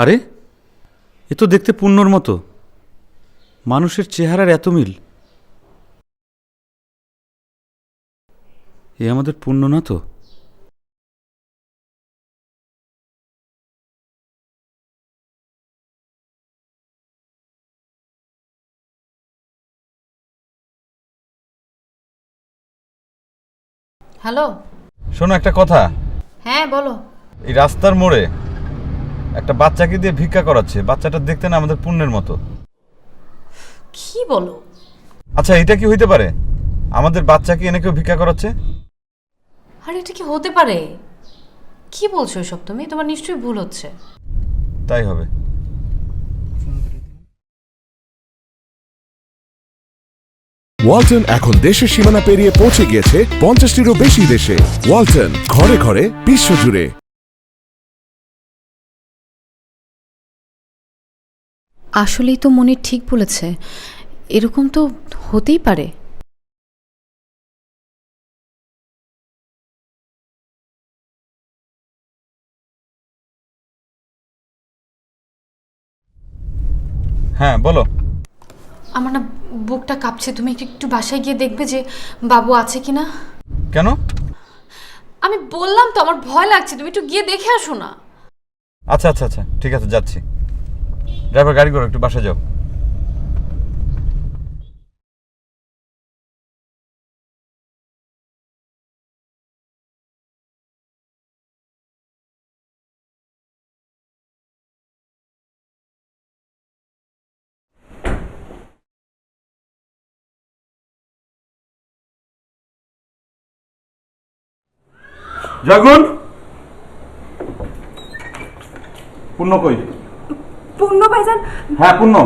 আরে? এ তো দেখতে পুণ্যর মতো। মানুষের চেহারার এত মিল। এ আমাদের পুণ্য না তো? হ্যালো। শোনো একটা কথা। হ্যাঁ বলো। এই রাস্তার মোড়ে একটা বাচ্চাকে দিয়ে ভিক্ষা করাচ্ছে। বাচ্চাটা দেখতে না আমাদের পুণ্যের মতো। কি বলো? আচ্ছা এটা কি হইতে পারে? আমাদের বাচ্চাকে এনে কেউ ভিক্ষা করাচ্ছে? আরে এটা কি হতে পারে? কি বলছো এসব তুমি? তোমার নিশ্চয়ই ভুল হচ্ছে। তাই হবে। ওয়ালটন এখন দেশের সীমানা পেরিয়ে পৌঁছে গিয়েছে পঞ্চাশটিরও বেশি দেশে। ওয়ালটন ঘরে ঘরে বিশ্বজুড়ে। আসলেই তো মনির ঠিক বলেছে। এরকম তো হতেই পারে। হ্যাঁ বলো। আমার না বুকটা কাঁপছে। তুমি একটু একটু বাসায় গিয়ে দেখবে যে বাবু আছে কি না? কেন? আমি বললাম তো আমার ভয় লাগছে। তুমি একটু গিয়ে দেখে আসো না। আচ্ছা আচ্ছা আচ্ছা। ঠিক আছে যাচ্ছি। ড্রাইভার গাড়ি করো একটু বাসা যাও। জাগুন। পূর্ণ কই? পূর্ণ ভাইজান? হ্যাঁ পূর্ণ।